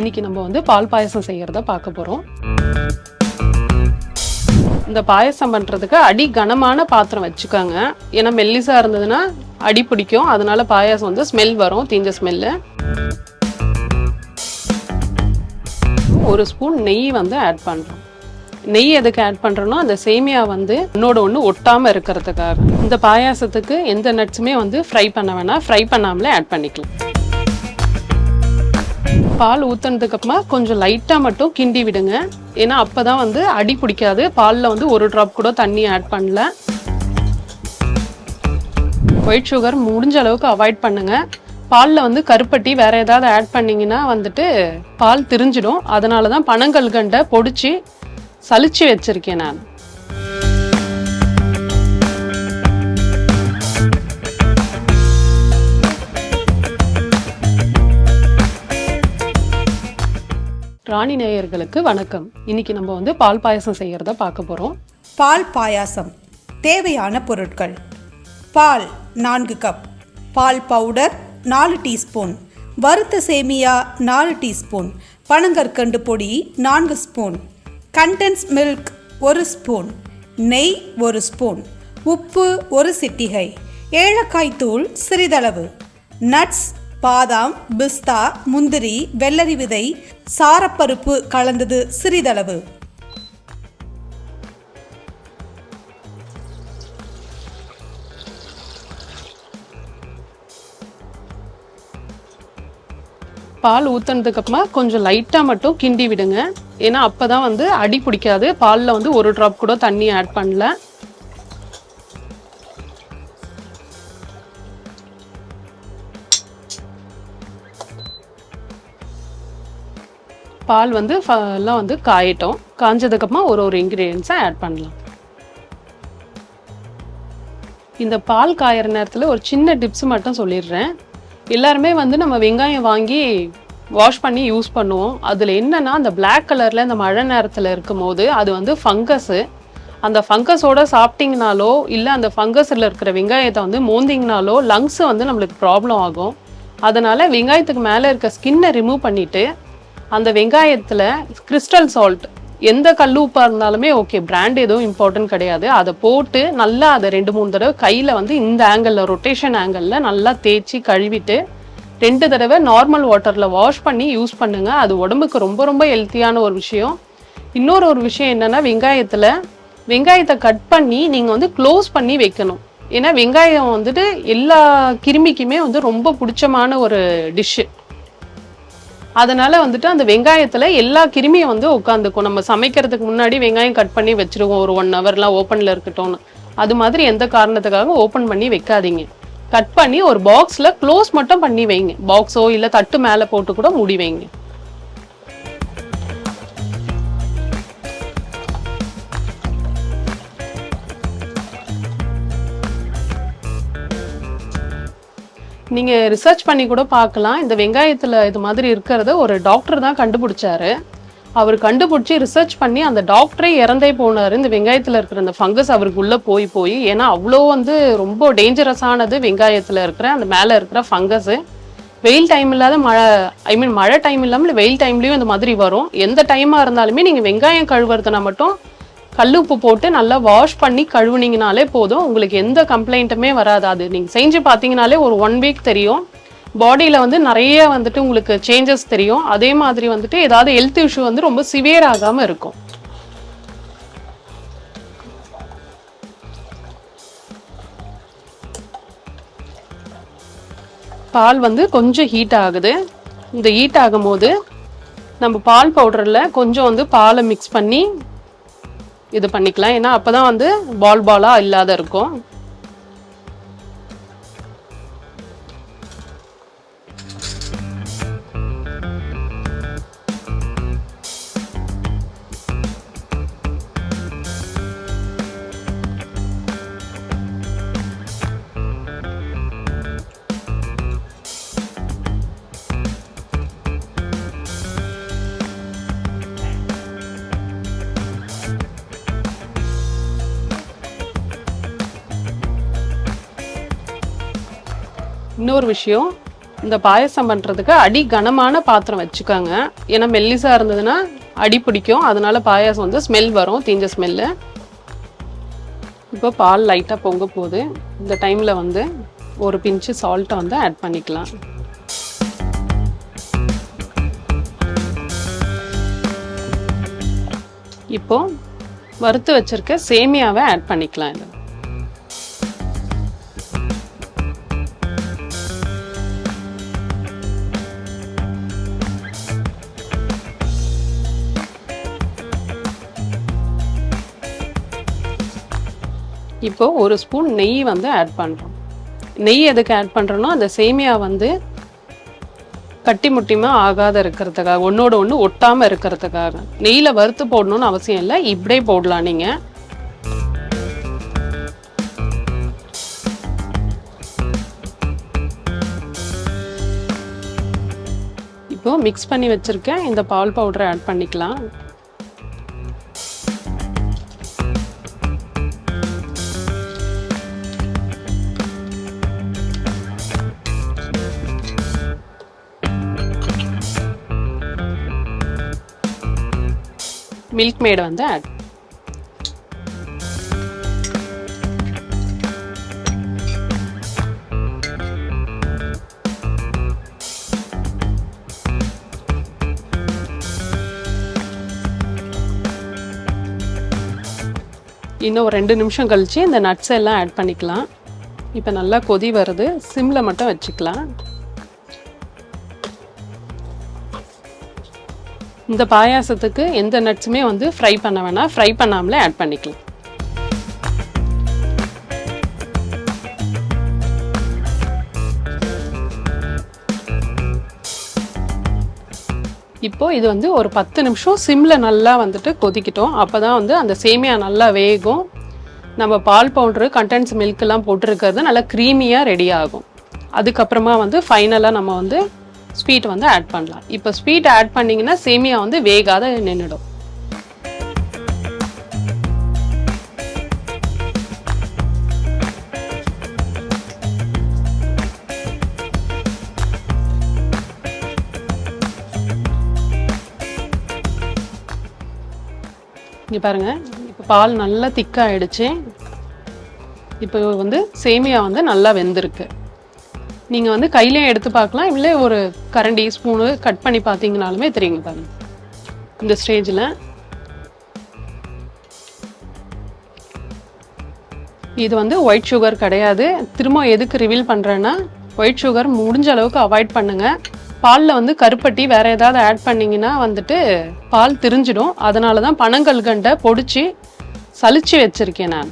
இன்னைக்கு நம்ம வந்து பால் பாயசம் செய்யறத பார்க்க போறோம். இந்த பாயசம் பண்ணுறதுக்கு அடி கனமான பாத்திரம் வச்சுக்கோங்க. ஏன்னா மெல்லிசா இருந்ததுன்னா அடி பிடிக்கும். அதனால பாயாசம் வந்து ஸ்மெல் வரும் தீஞ்ச ஸ்மெல்லு ஒரு ஸ்பூன் நெய் வந்து ஆட் பண்ணுறோம் நெய் எதுக்கு ஆட் பண்ணுறோன்னா அந்த சேமியா வந்து ஒன்னோட ஒன்று ஒட்டாமல் இருக்கிறதுக்காக. இந்த பாயாசத்துக்கு எந்த நட்ஸுமே வந்து ஃப்ரை பண்ண வேணாம். ஃப்ரை பண்ணாமலே ஆட் பண்ணிக்கலாம். பால் ஊத்துனதுக்கு கொஞ்சம் லைட்டாக மட்டும் கிண்டி விடுங்க. ஏன்னா அப்பதான் வந்து அடி பிடிக்காது. பாலில் வந்து ஒரு ட்ராப் கூட தண்ணி ஆட் பண்ணல. ஒயிட் சுகர் முடிஞ்ச அளவுக்கு அவாய்ட் பண்ணுங்கள் பாலில் வந்து கருப்பட்டி வேறு ஏதாவது ஆட் பண்ணிங்கன்னா வந்துட்டு பால் திரிஞ்சிடும். அதனால தான் பனங்கல்கண்டை பொடிச்சு சளிச்சு வச்சுருக்கேன் நான். ராணி நேயர்களுக்கு வணக்கம். இன்னைக்கு நம்ம வந்து பால் பாயாசம் செய்கிறத பார்க்க போகிறோம் பால் பாயாசம் தேவையான பொருட்கள். பால் நான்கு கப் பால் பவுடர் நாலு டீஸ்பூன் வறுத்த சேமியா நாலு டீஸ்பூன் பனங்கற்கண்டு பொடி நான்கு ஸ்பூன் கண்டென்ஸ் மில்க் ஒரு ஸ்பூன் நெய் ஒரு ஸ்பூன் உப்பு ஒரு சிட்டிகை. ஏலக்காய் தூள் சிறிதளவு. நட்ஸ் பாதாம் பிஸ்தா முந்திரி வெள்ளரி விதை சாரப்பருப்பு கலந்தது சிறிதளவு. பால் ஊத்துனதுக்கு அப்புறமா கொஞ்சம் லைட்டாக மட்டும் கிண்டி விடுங்க. ஏன்னா அப்போ தான் வந்து அடி பிடிக்காது. பாலில் வந்து ஒரு ட்ராப் கூட தண்ணி ஆட் பண்ணல. பால் வந்து ஃப- எல்லாம் வந்து காயட்டும். காஞ்சதுக்கப்புறமா ஒரு ஒரு இன்க்ரீடியன்ஸை ஆட் பண்ணலாம். இந்த பால் காயற நேரத்தில் ஒரு சின்ன டிப்ஸ் மட்டும் சொல்லிடுறேன். எல்லாருமே வந்து நம்ம வெங்காயம் வாங்கி வாஷ் பண்ணி யூஸ் பண்ணுவோம். அதில் என்னென்னா அந்த பிளாக் கலரில் இந்த மழை நேரத்தில் இருக்கும்போது அது வந்து ஃபங்கஸு அந்த ஃபங்கஸோட சாப்பிட்டிங்கனாலோ இல்லை அந்த ஃபங்கஸில் இருக்கிற வெங்காயத்தை வந்து மோந்திங்கனாலோ லங்ஸ் வந்து நம்மளுக்கு ப்ராப்ளம் ஆகும். அதனால் வெங்காயத்துக்கு மேலே இருக்க ஸ்கின்னை ரிமூவ் பண்ணிவிட்டு அந்த வெங்காயத்தில் கிறிஸ்டல் சால்ட் எந்த கல் உப்பாக இருந்தாலுமே ஓகே பிராண்ட் எதுவும் இம்பார்ட்டன்ட் கிடையாது. அதை போட்டு நல்லா அதை ரெண்டு மூணு தடவை கையில் வந்து இந்த ஆங்கிளில் ரொட்டேஷன் ஆங்கிளில் நல்லா தேய்ச்சி கழுவிட்டு ரெண்டு தடவை நார்மல் வாட்டரில் வாஷ் பண்ணி யூஸ் பண்ணுங்கள் அது உடம்புக்கு ரொம்ப ரொம்ப ஹெல்த்தியான ஒரு விஷயம். இன்னொரு ஒரு விஷயம் என்னென்னா வெங்காயத்தில் வெங்காயத்தை கட் பண்ணி நீங்கள் வந்து க்ளோஸ் பண்ணி வைக்கணும். ஏன்னா வெங்காயம் வந்துட்டு எல்லா கிருமிக்குமே வந்து ரொம்ப பிடிச்சமான ஒரு டிஷ்ஷு அதனால வந்துட்டு அந்த வெங்காயத்தில் எல்லா கிருமியும் வந்து உட்காந்துக்கும் நம்ம சமைக்கிறதுக்கு முன்னாடி வெங்காயம் கட் பண்ணி வச்சுருவோம். ஒரு ஒன் ஹவர்லாம் ஓப்பனில் இருக்கட்டும்னு. அது மாதிரி எந்த காரணத்துக்காக ஓப்பன் பண்ணி வைக்காதீங்க. கட் பண்ணி ஒரு பாக்ஸில் க்ளோஸ் மட்டும் பண்ணி வைங்க. பாக்ஸோ இல்லை தட்டு மேலே போட்டு கூட மூடி வைங்க. நீங்கள் ரிசர்ச் பண்ணி கூட பார்க்கலாம். இந்த வெங்காயத்தில் இது மாதிரி இருக்கிறத ஒரு டாக்டர் தான் கண்டுபிடிச்சாரு. அவர் கண்டுபிடிச்சி ரிசர்ச் பண்ணி அந்த டாக்டரே இறந்தே போனார். இந்த வெங்காயத்தில் இருக்கிற அந்த ஃபங்கஸ் அவருக்குள்ளே போய் போய். ஏன்னா அவ்வளோ வந்து ரொம்ப டேஞ்சரஸானது வெங்காயத்தில் இருக்கிற அந்த மேலே இருக்கிற ஃபங்கஸ்ஸு வெயில் டைம் இல்லாத மழை ஐ மீன் மழை டைம் இல்லாமல் வெயில் டைம்லேயும் இந்த மாதிரி வரும். எந்த டைமாக இருந்தாலுமே நீங்கள் வெங்காயம் கழுவுறதுனா மட்டும் கல் உப்பு போட்டு நல்லா வாஷ் பண்ணி கழுவுனீங்கனாலே போதும். உங்களுக்கு எந்த கம்ப்ளைண்ட்டுமே வராது. அது நீங்கள் செஞ்சு பார்த்தீங்கனாலே ஒரு ஒன் வீக் தெரியும். பாடியில் வந்து நிறைய வந்துட்டு உங்களுக்கு சேஞ்சஸ் தெரியும். அதே மாதிரி வந்துட்டு ஏதாவது ஹெல்த் இஷ்யூ வந்து ரொம்ப சிவியர் ஆகாமல் இருக்கும். பால் வந்து கொஞ்சம் ஹீட் ஆகுது. இந்த ஹீட் ஆகும்போது நம்ம பால் பவுடரில் கொஞ்சம் வந்து பாலை மிக்ஸ் பண்ணி இது பண்ணிக்கலாம். ஏன்னா அப்பதான் வந்து பால் பாலாக இல்லாத இருக்கும். இன்னொரு விஷயம் இந்த பாயசம் பண்ணுறதுக்கு அடி கனமான பாத்திரம் வச்சுக்கோங்க. ஏன்னா மெல்லிசாக இருந்ததுன்னா அடி பிடிக்கும். அதனால பாயாசம் வந்து ஸ்மெல் வரும் தீஞ்ச ஸ்மெல்லு இப்போ பால் லைட்டாக பொங்க போகுது. இந்த டைமில் வந்து ஒரு பிஞ்சு சால்ட்டை வந்து ஆட் பண்ணிக்கலாம். இப்போது வறுத்து வச்சிருக்க சேமியாவை ஆட் பண்ணிக்கலாம் இதில் இப்போது ஒரு ஸ்பூன் நெய் வந்து ஆட் பண்ணுறோம் நெய் எதுக்கு ஆட் பண்ணுறோன்னா அந்த சேமியா வந்து கட்டி முட்டிமா ஆகாத இருக்கிறதுக்காக ஒன்றோட ஒன்று ஒட்டாமல் இருக்கிறதுக்காக. நெய்யில் வறுத்து போடணும்னு அவசியம் இல்லை இப்படியே போடலாம் நீங்கள் இப்போது மிக்ஸ் பண்ணி வச்சுருக்கேன் இந்த பால் பவுடரை ஆட் பண்ணிக்கலாம். மில்க் மேடை வந்து ஆட் இன்னும் ஒரு ரெண்டு நிமிஷம் கழித்து இந்த நட்ஸ் எல்லாம் ஆட் பண்ணிக்கலாம். இப்போ நல்லா கொதி வருது. சிம்மில் மட்டும் வச்சுக்கலாம். இந்த பாயாசத்துக்கு எந்த நட்ஸுமே வந்து ஃப்ரை பண்ண வேணாம். ஃப்ரை பண்ணாமலே ஆட் பண்ணிக்கலாம். இப்போ இது வந்து ஒரு பத்து நிமிஷம் சிம்மில் நல்லா வந்துட்டு கொதிக்கிட்டோம். அப்பதான் வந்து அந்த சேமியா நல்லா வேகும். நம்ம பால் பவுட்ரு கண்டென்ஸ் மில்க்லாம் போட்டிருக்கிறது நல்லா க்ரீமியாக ரெடி ஆகும். அதுக்கப்புறமா வந்து ஃபைனலாக நம்ம வந்து ஸ்வீட் வந்து ஆட் பண்ணலாம். இப்போ ஸ்வீட் ஆட் பண்ணிங்கன்னா சேமியா வந்து வேகாத நின்றுடும் இங்கே பாருங்க இப்போ பால் நல்லா திக்காகிடுச்சு இப்போ வந்து சேமியா வந்து நல்லா வெந்திருக்கு. நீங்கள் வந்து கையிலையும் எடுத்து பார்க்கலாம் இல்லை ஒரு கரண்டி ஸ்பூனு கட் பண்ணி பார்த்தீங்கனாலுமே தெரியுங்க பாருங்க. இந்த ஸ்டேஜில் இது வந்து ஒயிட் சுகர் கிடையாது. திரும்ப எதுக்கு ரிவீல் பண்ணுறேன்னா ஒயிட் சுகர் முடிஞ்ச அளவுக்கு அவாய்ட் பண்ணுங்கள் பாலில் வந்து கருப்பட்டி வேறு ஏதாவது ஆட் பண்ணிங்கன்னா வந்துட்டு பால் திரிஞ்சிடும். அதனால தான் பனங்கல்கண்டை பொடிச்சு சலிச்சு வச்சுருக்கேன் நான்.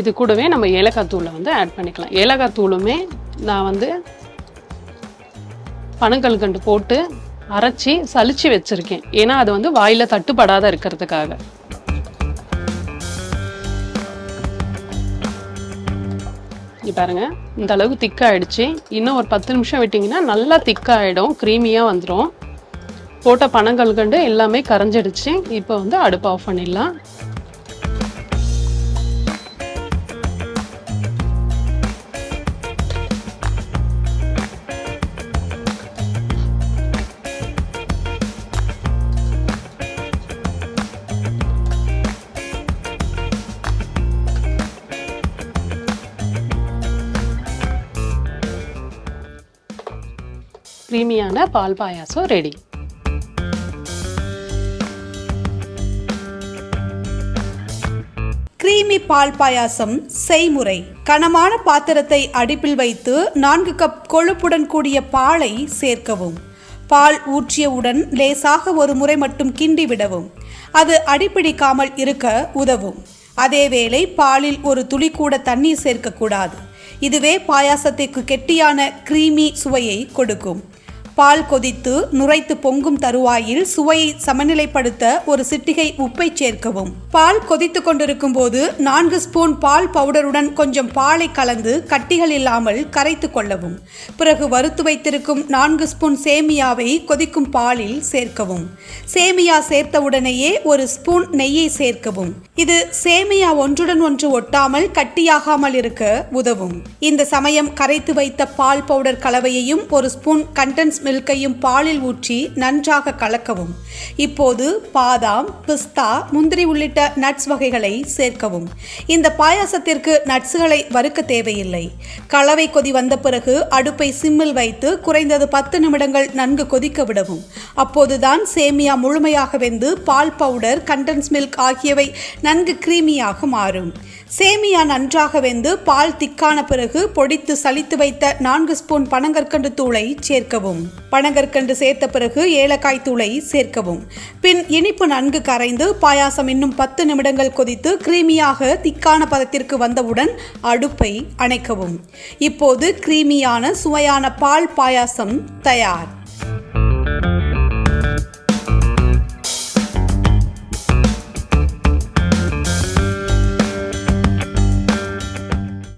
இது கூடவே நம்ம ஏலக்காய் தூளை வந்து ஆட் பண்ணிக்கலாம். ஏலக்காய் தூளுமே நான் வந்து பனங்கல்கண்டு போட்டு அரைச்சி சலிச்சு வச்சுருக்கேன். ஏன்னா அது வந்து வாயில் தட்டுப்படாத இருக்கிறதுக்காக. இங்க பாருங்க இந்த அளவுக்கு திக்காயிடுச்சு. இன்னும் ஒரு பத்து நிமிஷம் விட்டிங்கன்னா நல்லா திக்காயிடும் க்ரீமியாக வந்துடும் போட்ட பனங்கல்கண்டு எல்லாமே கரைஞ்சிடுச்சு. இப்போ வந்து அடுப்பு ஆஃப் பண்ணிடலாம். க்ரீமியான பால் பாயாசம் ரெடி கிரீமி பால் பாயாசம் செய்முறை. கனமான பாத்திரத்தை அடுப்பில் வைத்து நான்கு கப் கொழுப்புடன் கூடிய பாலை சேர்க்கவும். பால் ஊற்றியவுடன் லேசாக ஒரு முறை மட்டும் கிண்டி விடவும். அது அடிப்பிடிக்காமல் இருக்க உதவும். அதேவேளை பாலில் ஒரு துளி கூட தண்ணீர் சேர்க்கக்கூடாது. இதுவே பாயாசத்திற்கு கெட்டியான கிரீமி சுவையை கொடுக்கும். பால் கொதித்து நுரைத்து பொங்கும் தருவாயில் சுவையை சமநிலைப்படுத்த ஒரு சிட்டிகை உப்பை சேர்க்கவும். பால் கொதித்து கொண்டிருக்கும் போது நான்கு ஸ்பூன் பால் பவுடருடன் கொஞ்சம் பாலை கலந்து கட்டிகள் இல்லாமல் கரைத்து கொள்ளவும். பிறகு வறுத்து வைத்திருக்கும் நான்கு ஸ்பூன் சேமியாவை கொதிக்கும் பாலில் சேர்க்கவும். சேமியா சேர்த்தவுடனேயே ஒரு ஸ்பூன் நெய்யை சேர்க்கவும். இது சேமியா ஒன்றுடன் ஒன்று ஒட்டாமல் கட்டியாகாமல் இருக்க உதவும். இந்த சமயம் கரைத்து வைத்த பால் பவுடர் கலவையையும் ஒரு ஸ்பூன் கண்டன்ஸ் மில்கையும் பாலில் ஊற்றி நன்றாக கலக்கவும். இப்போது பாதாம் பிஸ்தா முந்திரி உள்ளிட்ட நட்ஸ் வகைகளை சேர்க்கவும். இந்த பாயாசத்திற்கு நட்ஸுகளை வறுக்க தேவையில்லை. கலவை கொதி வந்த பிறகு அடுப்பை சிம்மில் வைத்து குறைந்தது பத்து நிமிடங்கள் நன்கு கொதிக்க விடவும். அப்போதுதான் சேமியா முழுமையாக வெந்து பால் பவுடர் கண்டன்ஸ் மில்க் ஆகியவை நன்கு கிரீமியாக மாறும். சேமியா நன்றாக வெந்து பால் திக்கான பிறகு பொடித்து சலித்து வைத்த நான்கு ஸ்பூன் பனங்கற்கண்டு தூளை சேர்க்கவும். பனங்கற்கண்டு சேர்த்த பிறகு ஏலக்காய் தூளை சேர்க்கவும். பின் இனிப்பு நன்கு கரைந்து பாயாசம் இன்னும் பத்து நிமிடங்கள் கொதித்து கிரீமியாக திக்கான பதத்திற்கு வந்தவுடன் அடுப்பை அணைக்கவும். இப்போது கிரீமியான சுவையான பால் பாயாசம் தயார்.